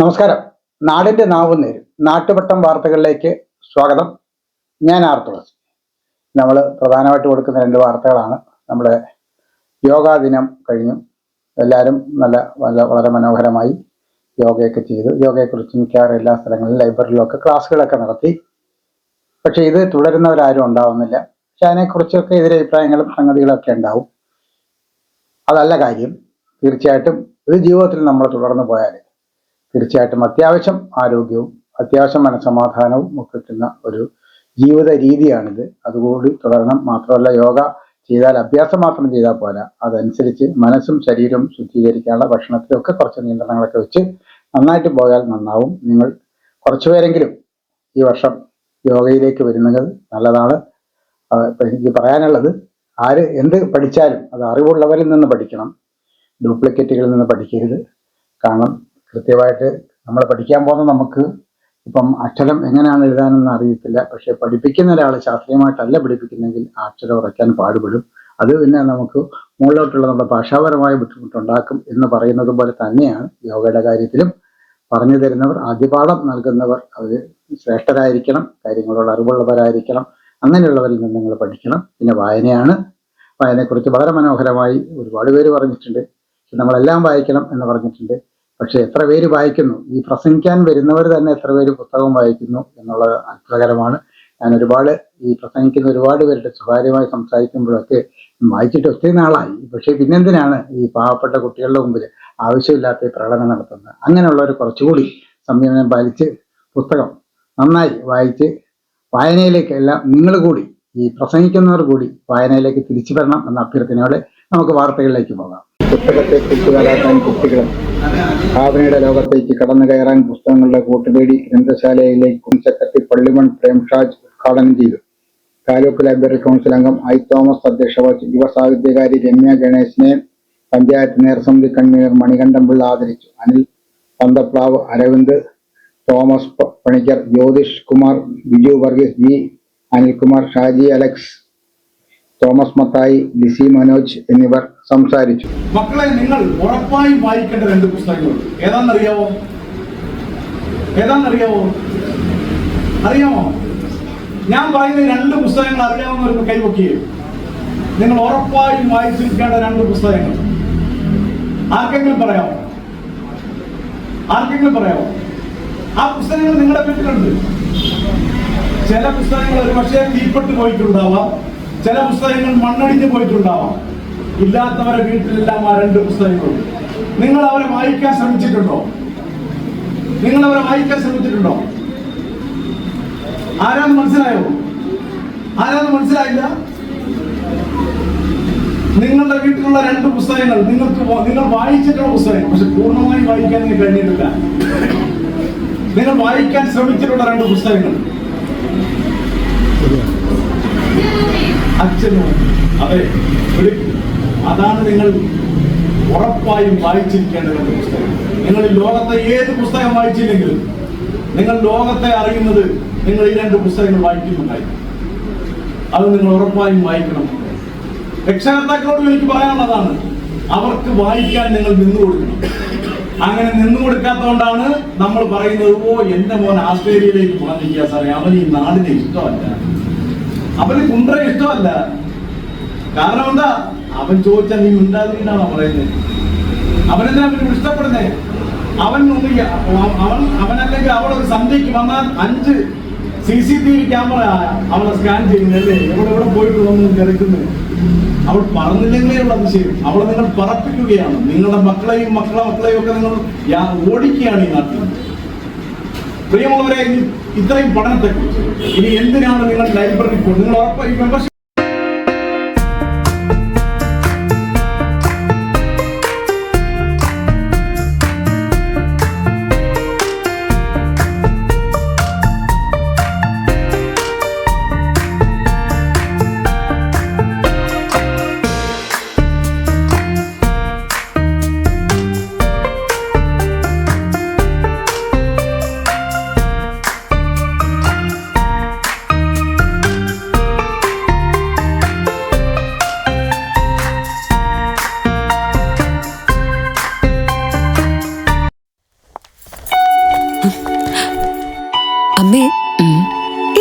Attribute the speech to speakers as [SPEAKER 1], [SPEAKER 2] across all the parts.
[SPEAKER 1] നമസ്കാരം. നാടിന്റെ നാവും നേരും. നാട്ടുവട്ടം വാർത്തകളിലേക്ക് സ്വാഗതം. ഞാൻ ആർ തുളസി. നമ്മൾ പ്രധാനമായിട്ട് കൊടുക്കുന്ന രണ്ട് വാർത്തകളാണ്. നമ്മുടെ യോഗാ ദിനം കഴിഞ്ഞു. എല്ലാവരും നല്ല നല്ല വളരെ മനോഹരമായി യോഗയൊക്കെ ചെയ്തു. യോഗയെക്കുറിച്ച് മിക്കവാറും എല്ലാ സ്ഥലങ്ങളിലും ലൈബ്രറിയിലൊക്കെ ക്ലാസ്സുകളൊക്കെ നടത്തി. പക്ഷേ ഇത് തുടരുന്നവരാരും ഉണ്ടാവുന്നില്ല. പക്ഷെ അതിനെക്കുറിച്ചൊക്കെ എതിരഭിപ്രായങ്ങളും സംഗതികളൊക്കെ ഉണ്ടാവും. അതല്ല കാര്യം. തീർച്ചയായിട്ടും ഇത് ജീവിതത്തിൽ നമ്മൾ തുടർന്നു പോയാൽ തീർച്ചയായിട്ടും അത്യാവശ്യം ആരോഗ്യവും അത്യാവശ്യം മനസമാധാനവും ഒക്കെ കിട്ടുന്ന ഒരു ജീവിത രീതിയാണിത്. അതുകൂടി തുടരണം. മാത്രമല്ല യോഗ ചെയ്താൽ അഭ്യാസം മാത്രം ചെയ്താൽ പോരാ. അതനുസരിച്ച് മനസ്സും ശരീരവും ശുദ്ധീകരിക്കാനുള്ള ഭക്ഷണത്തിലൊക്കെ കുറച്ച് നിയന്ത്രണങ്ങളൊക്കെ വെച്ച് നന്നായിട്ട് പോയാൽ നന്നാവും. നിങ്ങൾ കുറച്ചുപേരെങ്കിലും ഈ വർഷം യോഗയിലേക്ക് വരുന്നത് നല്ലതാണ്. എനിക്ക് പറയാനുള്ളത് ആര് എന്ത് പഠിച്ചാലും അത് അറിവുള്ളവരിൽ നിന്ന് പഠിക്കണം. ഡ്യൂപ്ലിക്കേറ്റുകളിൽ നിന്ന് പഠിക്കരുത്. കാരണം കൃത്യമായിട്ട് നമ്മൾ പഠിക്കാൻ പോകുന്ന നമുക്ക് ഇപ്പം അക്ഷരം എങ്ങനെയാണ് എഴുതാനെന്ന് അറിയത്തില്ല. പക്ഷെ പഠിപ്പിക്കുന്ന ഒരാൾ ശാസ്ത്രീയമായിട്ടല്ല പഠിപ്പിക്കുന്നെങ്കിൽ ആ അക്ഷരം ഉറയ്ക്കാൻ പാടുപെടും. അത് പിന്നെ നമുക്ക് മുകളിലോട്ടുള്ള നമ്മുടെ ഭാഷാപരമായ ബുദ്ധിമുട്ടുണ്ടാക്കും എന്ന് പറയുന്നത് പോലെ തന്നെയാണ് യോഗയുടെ കാര്യത്തിലും പറഞ്ഞു തരുന്നവർ ആദ്യപാഠം നൽകുന്നവർ അവർ ശ്രേഷ്ഠരായിരിക്കണം കാര്യങ്ങളോട് അറിവുള്ളവരായിരിക്കണം അങ്ങനെയുള്ളവരിൽ നിന്ന് നിങ്ങൾ പഠിക്കണം. പിന്നെ വായനയാണ്. വായനയെക്കുറിച്ച് വളരെ മനോഹരമായി ഒരുപാട് പേര് പറഞ്ഞിട്ടുണ്ട്. നമ്മളെല്ലാം വായിക്കണം എന്ന് പറഞ്ഞിട്ടുണ്ട്. പക്ഷെ എത്ര പേര് വായിക്കുന്നു? ഈ പ്രസംഗിക്കാൻ വരുന്നവർ തന്നെ എത്ര പേര് പുസ്തകം വായിക്കുന്നു എന്നുള്ളത് അത്ഭുതകരമാണ്. ഞാൻ ഒരുപാട് ഈ പ്രസംഗിക്കുന്ന ഒരുപാട് പേരുടെ സ്വകാര്യമായി സംസാരിക്കുമ്പോഴൊക്കെ വായിച്ചിട്ട് ഒത്തിരി നാളായി. പക്ഷേ പിന്നെന്തിനാണ് ഈ പാവപ്പെട്ട കുട്ടികളുടെ മുമ്പിൽ ആവശ്യമില്ലാത്ത പ്രകടനം നടത്തുന്നത്? അങ്ങനെയുള്ളവർ കുറച്ചുകൂടി സംയമനം പാലിച്ച് പുസ്തകം നന്നായി വായിച്ച് വായനയിലേക്ക് എല്ലാം നിങ്ങൾ കൂടി ഈ പ്രസംഗിക്കുന്നവർ കൂടി വായനയിലേക്ക് തിരിച്ചു വരണം എന്ന അഭ്യർത്ഥനയോടെ നമുക്ക് വാർത്തകളിലേക്ക് പോകാം. പുസ്തകത്തെ കുട്ടികളാക്കാൻ കുട്ടികളും ഭാവനയുടെ ലോകത്തേക്ക് കടന്നു കയറാൻ പുസ്തകങ്ങളുടെ കൂട്ടുപേടി ഗ്രന്ഥശാലയിലേക്കും സെക്രട്ടറി പള്ളിമൺ പ്രേംഷാജ് ഉദ്ഘാടനം ചെയ്തു. താലൂക്ക് ലൈബ്രറി കൗൺസിൽ അംഗം ഐ തോമസ് അധ്യക്ഷ വഹിച്ചു യുവ സാഹിത്യകാരി രമ്യ ഗണേശിനെ പഞ്ചായത്ത് നേർസമിതി കൺവീനർ മണികണ്ഠൻ പിള്ള ആദരിച്ചു. Anil Panthaplavu Aravind Thomas Panicker Jyothish Kumar Biju Varghese G Anilkumar Shaji Alex Thomas Mathai Lissy Manoj എന്നിവർ സംസാരിച്ചു.
[SPEAKER 2] മക്കളെ നിങ്ങൾ ഉറപ്പായും വായിക്കേണ്ട രണ്ട് പുസ്തകങ്ങൾ ഏതാണെന്നറിയാവോ? ഏതാണെന്നറിയാവോ? അറിയാമോ? ഞാൻ പറയുന്ന രണ്ട് പുസ്തകങ്ങൾ അറിയാവുന്നവർക്ക് കൈവക്കുകയും നിങ്ങൾ ഉറപ്പായും വായിച്ചിരിക്കേണ്ട രണ്ട് പുസ്തകങ്ങൾ. ആർക്കെങ്കിലും പറയാമോ? ആർക്കെങ്കിലും പറയാമോ? ആ പുസ്തകങ്ങൾ നിങ്ങളുടെ വീട്ടിലുണ്ട്. ചില പുസ്തകങ്ങൾ ഒരു പക്ഷേ തീപ്പെട്ട് പോയിട്ടുണ്ടാവാം. ചില പുസ്തകങ്ങൾ മണ്ണടിഞ്ഞു പോയിട്ടുണ്ടാവാം. ഇല്ലാത്തവരെ വീട്ടിലെല്ലാം ആ രണ്ട് പുസ്തകങ്ങളുണ്ട് നിങ്ങൾ അവരെ വായിക്കാൻ ശ്രമിച്ചിട്ടുണ്ടോ? നിങ്ങൾ അവരെ വായിക്കാൻ ശ്രമിച്ചിട്ടുണ്ടോ? ആരാന്ന് മനസ്സിലായോ? ആരാന്ന് മനസ്സിലായില്ല? നിങ്ങളുടെ വീട്ടിലുള്ള രണ്ട് പുസ്തകങ്ങൾ നിങ്ങൾക്ക് നിങ്ങൾ വായിച്ചിട്ടുള്ള പുസ്തകങ്ങൾ പക്ഷെ പൂർണമായി വായിക്കാൻ നിങ്ങൾക്ക് കഴിഞ്ഞിട്ടില്ല. നിങ്ങൾ വായിക്കാൻ ശ്രമിച്ചിട്ടുള്ള രണ്ട് പുസ്തകങ്ങൾ. അച്ഛനും അതെ അതാണ് നിങ്ങൾ ഉറപ്പായും വായിച്ചിരിക്കേണ്ട രണ്ട് പുസ്തകം. നിങ്ങൾ ലോകത്തെ ഏത് പുസ്തകം വായിച്ചില്ലെങ്കിലും നിങ്ങൾ ലോകത്തെ അറിയുന്നത് നിങ്ങൾ ഈ രണ്ട് പുസ്തകങ്ങൾ വായിക്കുന്നുണ്ടായി. അത് നിങ്ങൾ ഉറപ്പായും വായിക്കണം. രക്ഷകർത്താക്കളോട് എനിക്ക് പറയാനുള്ളതാണ് അവർക്ക് വായിക്കാൻ നിങ്ങൾ നിന്നു കൊടുക്കണം. അങ്ങനെ നിന്നു കൊടുക്കാത്തതുകൊണ്ടാണ് നമ്മൾ പറയുന്നത് ഓ എന്റെ മോൻ ആസ്ട്രേലിയയിലേക്ക് പോകാൻ നിൽക്കുക സാറേ അവൻ ഈ നാടിനെ ഇഷ്ടമല്ല. അവന് കുണ്ട്ര ഇഷ്ടമല്ല. കാരണം എന്താ? അവൻ ചോദിച്ച നീ മിണ്ടാതിരിക്കണോ പറയുന്നത് അവനെന്തിനാ അവന് ഇഷ്ടപ്പെടുന്നേ? അവൻ അവൻ അവനല്ലെങ്കിൽ അവൾ ഒരു സന്ധ്യക്ക് വന്നാൽ അഞ്ച് C C T V camera അവളെ സ്കാൻ ചെയ്യുന്നല്ലേ എവിടെ എവിടെ പോയിട്ട് വന്ന് കിടക്കുന്നത് അവൾ പറഞ്ഞില്ലെങ്കിലേ ഉള്ള അതിശയം. അവളെ നിങ്ങൾ പറപ്പിക്കുകയാണ്. നിങ്ങളുടെ മക്കളെയും മക്കളെ മക്കളെയും ഒക്കെ നിങ്ങൾ ഓടിക്കുകയാണ് ഈ നാട്ടിൽ. പ്രിയമുള്ളവരെ ഇത്രയും പഠനത്തെക്കുറിച്ച് ഇനി എന്തിനാണ് നിങ്ങൾ ലൈബ്രറി പോകുന്നത് നിങ്ങൾ ഉറപ്പായി membership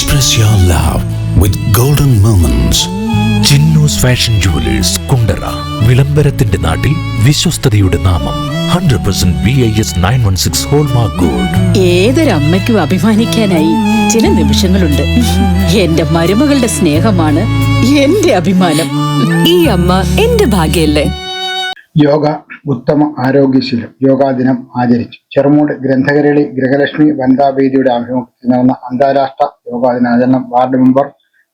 [SPEAKER 3] Express your love with golden moments
[SPEAKER 4] Chinnus fashion jewellers Kundara വിളംബരത്തിന്റെ നാട്ടിൽ വിശ്വസ്തയുടെ നാമം hundred percent B I S nine one six hallmark gold
[SPEAKER 5] ഏതൊരമ്മയ്ക്കും അഭിമാനിക്കാനായി ചില നിമിഷങ്ങളുണ്ട്. എന്റെ മരുമകളുടെ സ്നേഹമാണ് എന്റെ അഭിമാനം.
[SPEAKER 6] ഈ അമ്മ എന്റെ ഭാഗ്യല്ലേ?
[SPEAKER 7] യോഗ ഉത്തമ ആരോഗ്യശീലം യോഗാ ദിനം ആചരിച്ചു. ചെറുമൂട് ഗ്രന്ഥകരളി ഗൃഹലക്ഷ്മി വനിതാവേദിയുടെ ആഭിമുഖ്യത്തിൽ നടന്ന അന്താരാഷ്ട്ര യോഗാ ദിനാചരണം വാർഡ് മെമ്പർ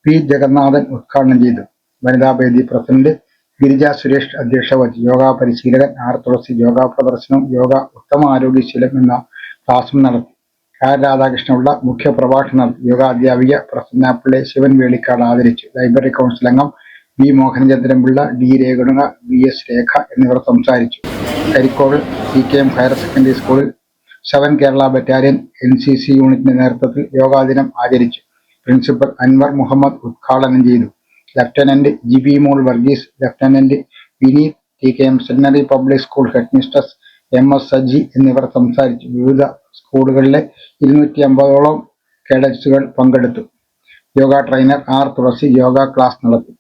[SPEAKER 7] പി ജഗന്നാഥൻ ഉദ്ഘാടനം ചെയ്തു. വനിതാവേദി പ്രസിഡന്റ് ഗിരിജ സുരേഷ് അധ്യക്ഷ വഹിച്ചു. യോഗ പരിശീലകൻ ആർ തുളസി യോഗ പ്രദർശനവും യോഗ ഉത്തമ ആരോഗ്യശീലം എന്ന ക്ലാസും നടത്തി. ആർ രാധാകൃഷ്ണനുള്ള മുഖ്യ പ്രഭാഷണം നടത്തി. യോഗാധ്യാപിക പ്രസന്ന ശിവൻ വേളിക്കാട് ആദരിച്ചു. ലൈബ്രറി കൗൺസിൽ അംഗം വി മോഹനചന്ദ്രൻപിള്ള ഡി രേഖണുക വി എസ് രേഖ എന്നിവർ സംസാരിച്ചു. Karikode C K M higher secondary സ്കൂളിൽ seven Kerala battalion N C C യൂണിറ്റിന്റെ നേതൃത്വത്തിൽ യോഗാ ദിനം ആചരിച്ചു. പ്രിൻസിപ്പൽ അൻവർ മുഹമ്മദ് ഉദ്ഘാടനം ചെയ്തു. Lieutenant G B Mol Varghese lieutenant Vineeth T K M secondary public school head mistress M S Saji എന്നിവർ സംസാരിച്ചു. വിവിധ സ്കൂളുകളിലെ ഇരുന്നൂറ്റി അമ്പതോളം കേഡറ്റ്സുകൾ പങ്കെടുത്തു. Yoga trainer R Thulasi yoga class നടത്തി.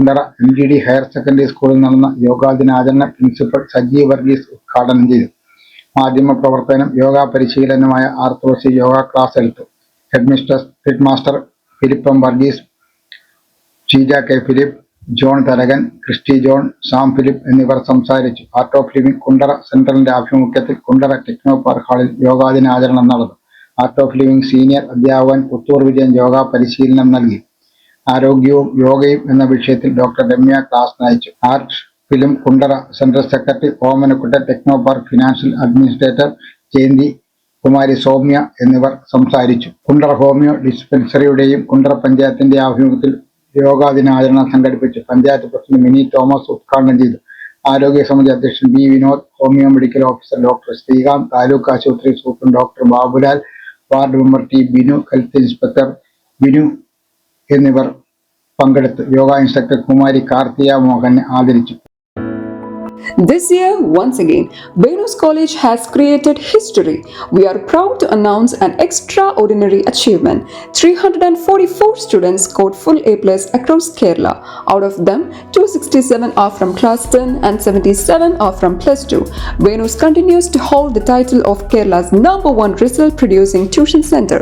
[SPEAKER 7] Kundara M G D higher secondary സ്കൂളിൽ നടന്ന യോഗാ ദിനാചരണം പ്രിൻസിപ്പൽ സജീവ് വർഗീസ് ഉദ്ഘാടനം ചെയ്തു. മാധ്യമ പ്രവർത്തനം യോഗ പരിശീലനമായ ആർത്തോസി യോഗ ക്ലാസ് എടുത്തു. Head mister head master ഫിലിപ്പം Varghese Sheeja K Philip John Tharakan Christy John Sam Philip എന്നിവർ സംസാരിച്ചു. ആർട്ട് ഓഫ് ലിവിംഗ് കുണ്ടറ സെൻട്രലിന്റെ ആഭിമുഖ്യത്തിൽ കുണ്ടറ ടെക്നോ പാർക്ക് ഹാളിൽ യോഗാ ദിനാചരണം നടന്നു. ആർട്ട് ഓഫ് ലിവിംഗ് സീനിയർ അധ്യാപകൻ പുത്തൂർ വിജയൻ യോഗ പരിശീലനം നൽകി. ആരോഗ്യവും യോഗയും എന്ന വിഷയത്തിൽ ഡോക്ടർ രമ്യ ക്ലാസ് നയിച്ചു. Art film Kundara central secretary Omanakuttan techno park financial administrator Jayanthi Kumari Soumya എന്നിവർ സംസാരിച്ചു. കുണ്ടറ ഹോമിയോ ഡിസ്പെൻസറിയുടെയും കുണ്ടറ പഞ്ചായത്തിന്റെ ആഭിമുഖ്യത്തിൽ യോഗാ ദിനാചരണം സംഘടിപ്പിച്ചു. പഞ്ചായത്ത് പ്രസിഡന്റ് മിനി തോമസ് ഉദ്ഘാടനം ചെയ്തു. ആരോഗ്യ സമിതി അധ്യക്ഷൻ B Vinod homeo medical officer doctor Srikanth taluk ആശുപത്രി superintendent doctor Babulal ward member T Binu health inspector Binu എന്നിവർ പങ്കെടുത്തു യോഗ ഇൻസ്ട്രക്ടർ കുമാരി കാർത്തിയ മോഹനെ ആദരിച്ചു
[SPEAKER 8] This year, once again, Venus College has created history. We are proud to announce an extraordinary achievement. 344 students scored full A plus across Kerala. Out of them, 267 are from class 10 and 77 are from plus 2. Venus continues to hold the title of Kerala's number one result producing tuition center.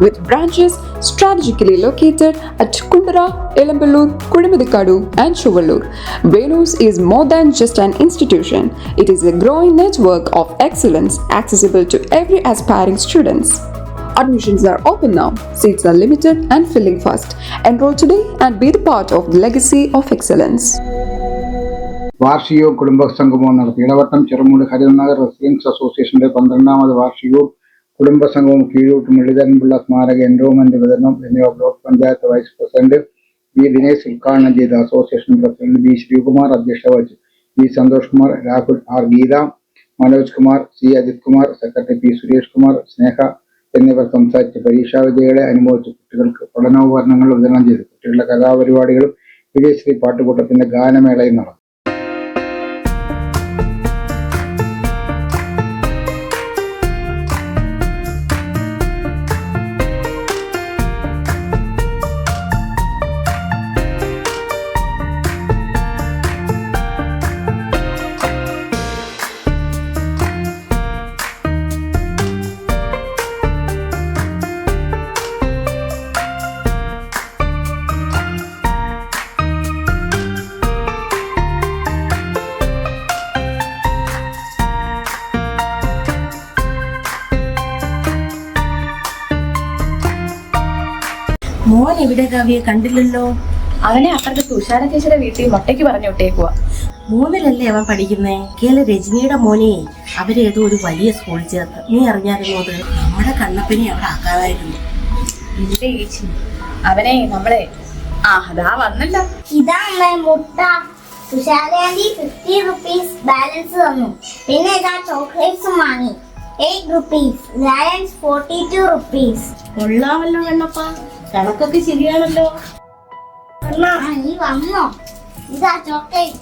[SPEAKER 8] with branches strategically located at Kundara, Elamballur, Kudimadikadu, and Chuvallur. Venus is more than just an institution, it is a growing network of excellence accessible to every aspiring students. Admissions are open now, seats are limited and filling fast. Enroll today and be the part of the legacy of excellence.
[SPEAKER 7] വാർഷികവും കുടുംബ സംഗമവും നടത്തി Idavattam Cherumood ഹരിതനഗർ residence അസോസിയേഷന്റെ പന്ത്രണ്ടാമത് വാർഷികവും കുടുംബ സംഘവും കീഴൂട്ട് മുരളീധരൻപിള്ള സ്മാരക enrolment വിതരണം എന്നിവ block panchayat vice president V Dinesh ഉദ്ഘാടനം ചെയ്ത അസോസിയേഷൻ പ്രസിഡന്റ് ബി ശ്രീകുമാർ അധ്യക്ഷത വഹിച്ചു. V Santhosh Kumar Rahul R Geetha Manoj Kumar C Ajith Kumar secretary P Suresh Kumar Sneha എന്നിവർ സംസാരിച്ച് പരീക്ഷാ വിജയികളെ അനുമോദിച്ചു കുട്ടികൾക്ക് പഠനോപകരണങ്ങൾ വിതരണം ചെയ്തു. കുട്ടികളുടെ കലാപരിപാടികളും വിജയശ്രീ പാട്ടുകൂട്ടത്തിന്റെ ഗാനമേളയും നടന്നു.
[SPEAKER 9] എവിടെ കവിയെ കണ്ടില്ലല്ലോ? അവനെ അപ്പുറത്തെ തുഷാര ചേച്ചിയുടെ വീട്ടിൽ മൊട്ടയ്ക്ക് പറഞ്ഞു വിട്ടേക്കുവാ. മൂന്നിലല്ലേ അവൻ പഠിക്കുന്നേ? കേല രജനിയുടെ മോനെ അവരേതോ ഒരു വലിയ സ്കൂളിൽ ചേർത്ത്. നീ അറിഞ്ഞായിരുന്നു അത്? നമ്മുടെ കണ്ണപ്പിനെ അവിടെ ആക്കാതായിരുന്നു.
[SPEAKER 10] ഇല്ല ചേച്ചി? അവനെ നമ്മളെ ആ അതാ വന്നല്ലോ.
[SPEAKER 11] മുട്ട. തുഷാരാന്റി ഫിഫ്റ്റി റുപ്പീസ് ബാലൻസ് തന്നു. പിന്നെ ഇതാ ചോക്ലേറ്റ്സും വാങ്ങി. Eight rupees balance forty two rupees
[SPEAKER 9] കൊള്ളാമല്ലോ കണ്ണപ്പ. കണക്കൊക്കെ ശരിയാണല്ലോ.
[SPEAKER 11] നീ വന്നോ. ഇതാ ചോക്ലേറ്റ്.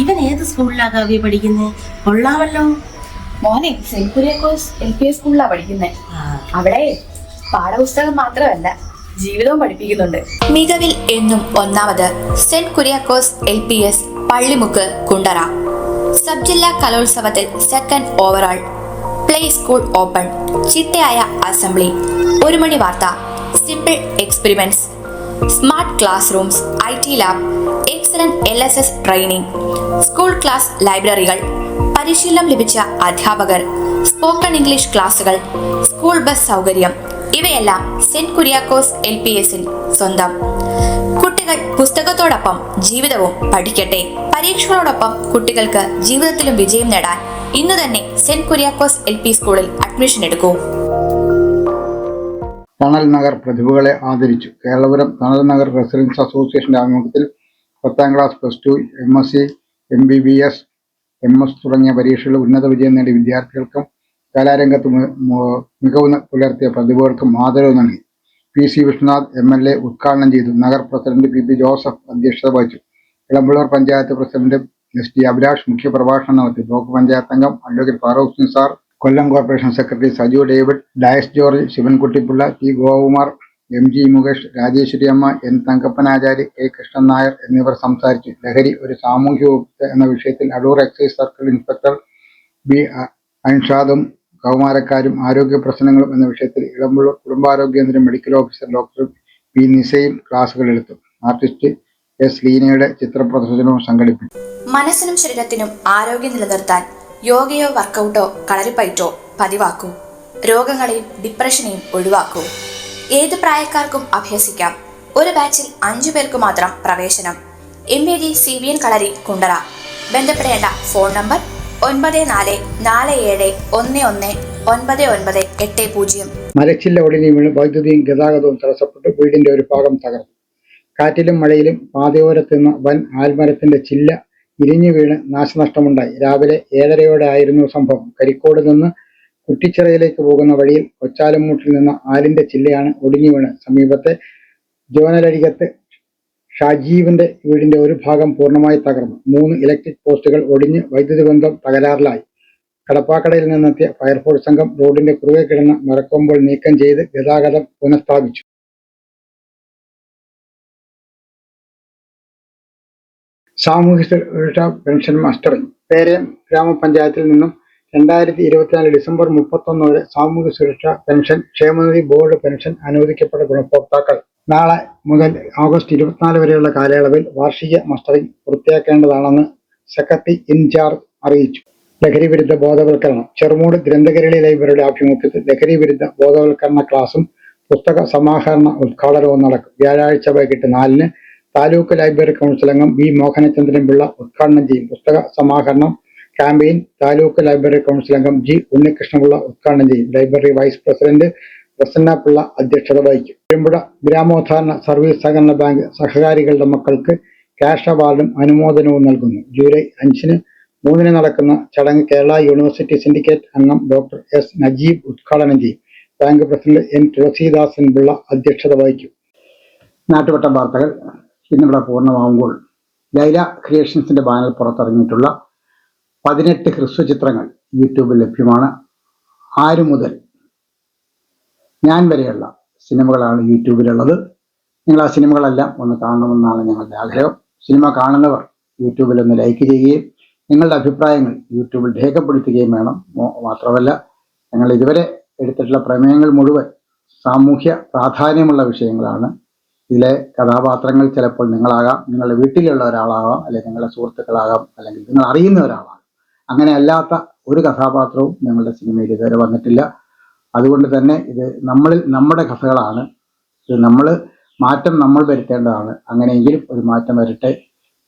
[SPEAKER 9] ഇവൻ ഏത് സ്കൂളിലാ കാവ്യ പഠിക്കുന്നേ? കൊള്ളാമല്ലോ.
[SPEAKER 10] മോനെ saint Kuriakose L P S സ്കൂളിലാ പഠിക്കുന്നേ. അവിടെ പാഠപുസ്തകം മാത്രമല്ല ജീവിതവും പഠിപ്പിക്കുന്നുണ്ട്.
[SPEAKER 12] മികവിൽ എന്നും ഒന്നാമത് saint Kuriakose L P S Pallimukku Kundara. Sub ജില്ലാ കലോത്സവത്തിൽ second overall play school open ചിട്ടയായ അസംബ്ലി. ഒരു മണി വാർത്ത. Simple experiments smart class rooms I T lab excellent L S S training school class ലൈബ്രറികൾ പരിശീലനം ലഭിച്ച അധ്യാപകർ. സ്പോക്കൺ ഇംഗ്ലീഷ് ക്ലാസുകൾ സ്കൂൾ ബസ് സൗകര്യം. ഇവയെല്ലാം സെന്റ് കുര്യാക്കോസ് എൽ പി എസിൽ സ്വന്തം. കുട്ടികൾ പുസ്തകത്തോടൊപ്പം ജീവിതവും പഠിക്കട്ടെ. പരീക്ഷകളോടൊപ്പം കുട്ടികൾക്ക് ജീവിതത്തിലും വിജയം നേടാൻ ഇന്ന് തന്നെ സെന്റ് കുര്യാക്കോസ് എൽ പി സ്കൂളിൽ അഡ്മിഷൻ എടുക്കൂ.
[SPEAKER 7] തണൽ നഗർ പ്രതിഭകളെ ആദരിച്ചു. കേരളപുരം തണൽ നഗർ റെസിഡൻസ് അസോസിയേഷന്റെ ആഭിമുഖ്യത്തിൽ പത്താം class plus two M S C M B B S M S തുടങ്ങിയ പരീക്ഷകളിൽ ഉന്നത വിജയം നേടിയ വിദ്യാർത്ഥികൾക്കും കലാരംഗത്ത് മികവ് പുലർത്തിയ പ്രതിഭകൾക്കും ആദരവ് നൽകി. P C Viswanath M L A ഉദ്ഘാടനം ചെയ്തു. Nagar president P P Joseph അധ്യക്ഷത വഹിച്ചു. Elampalloor panchayat president S T Abhilash മുഖ്യപ്രഭാഷണം നടത്തി ബ്ലോക്ക് പഞ്ചായത്ത് അംഗം advocate Farook sir Kollam corporation secretary Saju David Dias George Sivankuttypillai T Gokumar M G Mukesh Rajeswari Amma N Thankappanachari K Krishnan Nair എന്നിവർ സംസാരിച്ചു. ലഹരി ഒരു സാമൂഹ്യ വകുപ്പ് എന്ന വിഷയത്തിൽ Adoor excise circle inspector B അൻഷാദും കൗമാരക്കാരും ആരോഗ്യ പ്രശ്നങ്ങളും എന്ന വിഷയത്തിൽ ഇളമ്പുള്ള കുടുംബാരോഗ്യ കേന്ദ്രം മെഡിക്കൽ ഓഫീസർ ഡോക്ടർ പി നിസയും ക്ലാസുകൾ എടുത്തു. ആർട്ടിസ്റ്റ് എസ് ലീനയുടെ ചിത്രപ്രദർശനവും സംഘടിപ്പിച്ചു.
[SPEAKER 12] മനസ്സിനും ശരീരത്തിനും ആരോഗ്യം നിലനിർത്താൻ യോഗയോ വർക്കൗട്ടോ കളരിപ്പയറ്റോ പതിവാക്കൂ. രോഗങ്ങളെയും ഡിപ്രഷനെയും ഒഴിവാക്കൂ. ഏത് പ്രായക്കാർക്കും അഭ്യസിക്കാം. ഒരു ബാച്ചിൽ അഞ്ചു പേർക്ക് മാത്രം പ്രവേശനം. M A G C V N Kalari Kundara. ബന്ധപ്പെടേണ്ട ഫോൺ നമ്പർ ഒൻപത് നാല് നാല് ഏഴ് ഒന്ന് ഒന്ന് ഒൻപത് ഒൻപത് എട്ട് പൂജ്യം.
[SPEAKER 7] മരച്ചില്ല ഒടിഞ്ഞു വീണ് വൈദ്യുതിയും ഗതാഗതവും തടസ്സപ്പെട്ട് വീടിന്റെ ഒരു ഭാഗം തകർന്നു. കാറ്റിലും മഴയിലും പാതയോരത്ത് നിന്ന് വൻ ആൽമരത്തിന്റെ ചില്ല ഇരിഞ്ഞു വീണ് നാശനഷ്ടമുണ്ടായി. രാവിലെ ഏഴരയോടെ ആയിരുന്നു സംഭവം. കരിക്കോട് നിന്ന് കുറ്റിച്ചിറയിലേക്ക് പോകുന്ന വഴിയിൽ കൊച്ചാലമ്മൂട്ടിൽ നിന്ന് ആലിന്റെ ചില്ലയാണ് ഒടിഞ്ഞു വീണ്. സമീപത്തെ ജോനലരികത്ത് ഷാജീവിന്റെ വീടിന്റെ ഒരു ഭാഗം പൂർണമായി തകർന്നു. മൂന്ന് ഇലക്ട്രിക് പോസ്റ്റുകൾ ഒടിഞ്ഞ് വൈദ്യുതി ബന്ധം തകരാറിലായി. കടപ്പാക്കടയിൽ നിന്നെത്തിയ ഫയർഫോഴ്സ് സംഘം റോഡിന്റെ കുറുകെ കിടന്ന മരക്കൊമ്പോൾ നീക്കം ചെയ്ത് ഗതാഗതം പുനഃസ്ഥാപിച്ചു. സാമൂഹ്യ സുരക്ഷാ പെൻഷൻ മാസ്റ്ററിംഗ് പേരയം ഗ്രാമപഞ്ചായത്തിൽ നിന്നും രണ്ടായിരത്തി ഇരുപത്തിനാല് ഡിസംബർ മുപ്പത്തൊന്ന് വരെ സാമൂഹ്യ സുരക്ഷാ പെൻഷൻ ക്ഷേമനിധി ബോർഡ് പെൻഷൻ അനുവദിക്കപ്പെട്ട ഗുണഭോക്താക്കൾ. നാളെ മുതൽ ഓഗസ്റ്റ് ഇരുപത്തിനാല് വരെയുള്ള കാലയളവിൽ വാർഷിക മസ്റ്ററിംഗ് പൂർത്തിയാക്കേണ്ടതാണെന്ന് സെക്രട്ടറി ഇൻചാർജ് അറിയിച്ചു. ലഹരി വിരുദ്ധ ബോധവൽക്കരണം. ചെറുമൂട് ഗ്രന്ഥകരളി ലൈബ്രറിയുടെ ആഭിമുഖ്യത്തിൽ ലഹരി വിരുദ്ധ ബോധവൽക്കരണ ക്ലാസും പുസ്തക സമാഹരണ ഉദ്ഘാടനവും നടക്കും. വ്യാഴാഴ്ച വൈകിട്ട് നാലിന് താലൂക്ക് ലൈബ്രറി കൗൺസിൽ അംഗം വി മോഹനചന്ദ്രൻ പിള്ള ഉദ്ഘാടനം ചെയ്യും. പുസ്തക സമാഹരണം ക്യാമ്പയിൻ താലൂക്ക് ലൈബ്രറി കൗൺസിൽ അംഗം ജി ഉണ്ണികൃഷ്ണപിള്ള ഉദ്ഘാടനം ചെയ്യും. Library vice president Prasanna Pillai അധ്യക്ഷത വഹിക്കും. പെരുമ്പുഴ ഗ്രാമോദ്ധാരണ സർവീസ് സഹകരണ ബാങ്ക് സഹകാരികളുടെ മക്കൾക്ക് ക്യാഷ് അവാർഡും അനുമോദനവും നൽകുന്നു. ജൂലൈ അഞ്ചിന് മൂന്നിന് നടക്കുന്ന ചടങ്ങ് കേരള യൂണിവേഴ്സിറ്റി സിൻഡിക്കേറ്റ് അംഗം ഡോക്ടർ എസ് നജീബ് ഉദ്ഘാടനം ചെയ്യും. Bank president N Thulaseedasan Pillai അധ്യക്ഷത വഹിക്കും. നാട്ടുവട്ടം വാർത്തകൾ. ഇന്നിവിടെ പൂർണമാകുമ്പോൾ ലൈല ക്രിയേഷൻസിന്റെ ബാനർ പുറത്തിറങ്ങിയിട്ടുള്ള പതിനെട്ട് ഹ്രസ്വചിത്രങ്ങൾ യൂട്യൂബിൽ ലഭ്യമാണ്. ആര് മുതൽ ഞാൻ വരെയുള്ള സിനിമകളാണ് യൂട്യൂബിലുള്ളത്. നിങ്ങൾ ആ സിനിമകളെല്ലാം ഒന്ന് കാണണമെന്നാണ് ഞങ്ങളുടെ ആഗ്രഹം. സിനിമ കാണുന്നവർ യൂട്യൂബിൽ ഒന്ന് ലൈക്ക് ചെയ്യുകയും നിങ്ങളുടെ അഭിപ്രായങ്ങൾ യൂട്യൂബിൽ രേഖപ്പെടുത്തുകയും വേണം. മാത്രമല്ല ഞങ്ങൾ ഇതുവരെ എടുത്തിട്ടുള്ള പ്രമേയങ്ങൾ മുഴുവൻ സാമൂഹ്യ പ്രാധാന്യമുള്ള വിഷയങ്ങളാണ്. ഇതിലെ കഥാപാത്രങ്ങൾ ചിലപ്പോൾ നിങ്ങളാകാം നിങ്ങളുടെ വീട്ടിലുള്ള ഒരാളാകാം അല്ലെങ്കിൽ നിങ്ങളുടെ സുഹൃത്തുക്കളാകാം അല്ലെങ്കിൽ നിങ്ങൾ അറിയുന്ന ഒരാളാകാം. അങ്ങനെ അല്ലാത്ത ഒരു കഥാപാത്രവും ഞങ്ങളുടെ സിനിമയിൽ ഇതുവരെ വന്നിട്ടില്ല. അതുകൊണ്ട് തന്നെ ഇത് നമ്മളിൽ നമ്മുടെ കഥകളാണ്. ഇത് നമ്മൾ മാറ്റം നമ്മൾ വരുത്തേണ്ടതാണ്. അങ്ങനെയെങ്കിലും ഒരു മാറ്റം വരട്ടെ.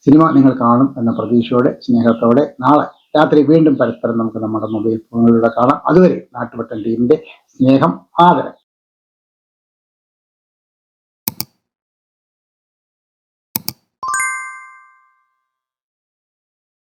[SPEAKER 7] സിനിമ നിങ്ങൾ കാണും എന്ന പ്രതീക്ഷയോടെ സ്നേഹത്തോടെ നാളെ രാത്രി വീണ്ടും പരസ്പരം നമുക്ക് നമ്മുടെ മൊബൈൽ ഫോണുകളിലൂടെ കാണാം. അതുവരെ നാട്ടുപട്ടൻ ടീമിന്റെ സ്നേഹം ആദരം.